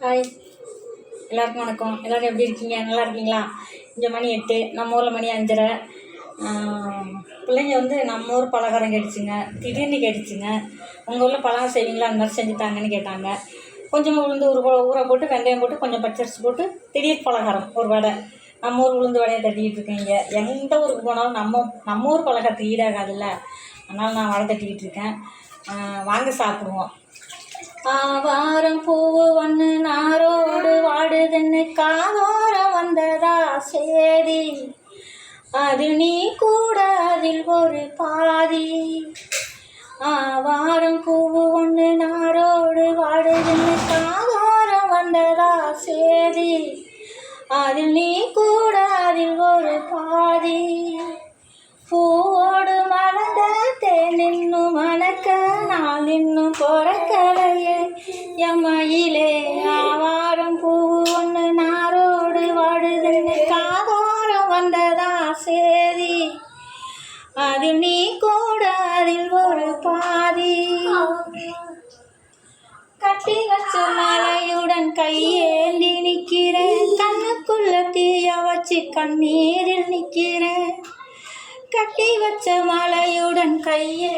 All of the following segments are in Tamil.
ஹாய் எல்லாருக்கும் வணக்கம். எல்லோரும் எப்படி இருக்கீங்க? நல்லா இருக்கீங்களா? இங்கே மணி எட்டு. நம்ம ஊரில் மணி அஞ்சரை. பிள்ளைங்க வந்து நம்ம ஊர் பலகாரம் கேட்டுச்சுங்க. திடீர்னு கேட்டுச்சுங்க. உங்கள் ஊரில் பலகாரம் செய்வீங்களா? அந்த மாதிரி செஞ்சுட்டாங்கன்னு கேட்டாங்க. கொஞ்சமாக உளுந்து ஒரு போ- ஊற போட்டு வெந்தயம் போட்டு கொஞ்சம் பச்சரிசி போட்டு திடீர் பலகாரம் ஒரு வடை. நம்ம ஊர் உளுந்து வடையை தட்டிக்கிட்டு இருக்கீங்க. எந்த ஊருக்கு போனாலும் நம்ம நம்ம ஊர் பலகாரத்துக்கு ஈடாகாதுல்ல. அதனால் நான் வடை தட்டிக்கிட்டு இருக்கேன். வாங்க சாப்பிடுவோம். ஆவாரம் பூவு ஒன்று நாரோடு வாடுதுன்னு காதோரம் வந்ததா சேதி. அது நீ கூட அதில் ஒரு பாதி. ஆவாரம் பூவு ஒன்று நாரோடு வாடுதுன்னு காதோரம் வந்ததா சேதி. அதில் நீ கூட அதில் ஒரு பாதி. நாள் இன்னும் பிறக்கலையே எம்மையிலே ஆவாரம் பூ ஒன்று நாரோடு வாடுதுன்னு காதோரம் வந்ததா சேதி? அது நீ கூட அதில் ஒரு பாதி. கட்டி வச்ச மலையுடன் கையேந்தி நிற்கிறேன். கண்ணுக்குள்ள தீய வச்சு கண்ணீரில் நிற்கிறேன். கட்டி வச்ச மலையுடன் கையே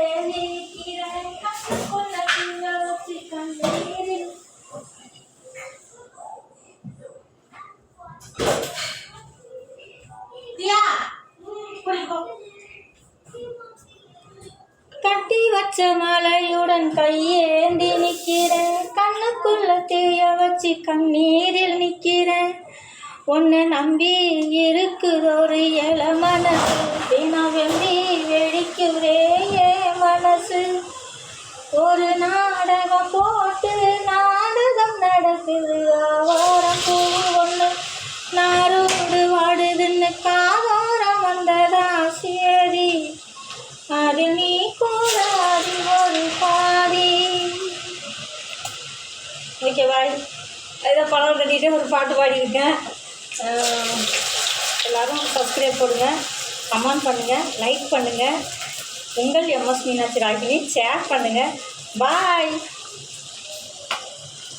கட்டி வச்ச மலையுடன் கையேந்தி நிற்கிறேன் கண்ணுக்குள்ள தீய வச்சு கண்ணீரில் நிற்கிறேன் உன்னை நம்பி இருக்குதொரு இள ஒரு நாடகம் போட்டு நாடகம் நடக்குது. ஆவாரம் பூ ஒன்று நாரோடு வாடுதுன்னு காவாரம் வந்ததா. சேரி அது நீ கூடாது ஒரு பாதி. ஓகே பாய் ஏதோ படம் கட்டிட்டு ஒரு பாட்டு பாடியிருக்கேன் எல்லோரும் எல்லாரும் சப்ஸ்கிரைப் பண்ணுங்க கமெண்ட் பண்ணுங்கள் லைக் பண்ணுங்கள் உங்கள் எம்எஸ் மீனாட்சி ராகினி ஷேர் பண்ணுங்கள் பாய்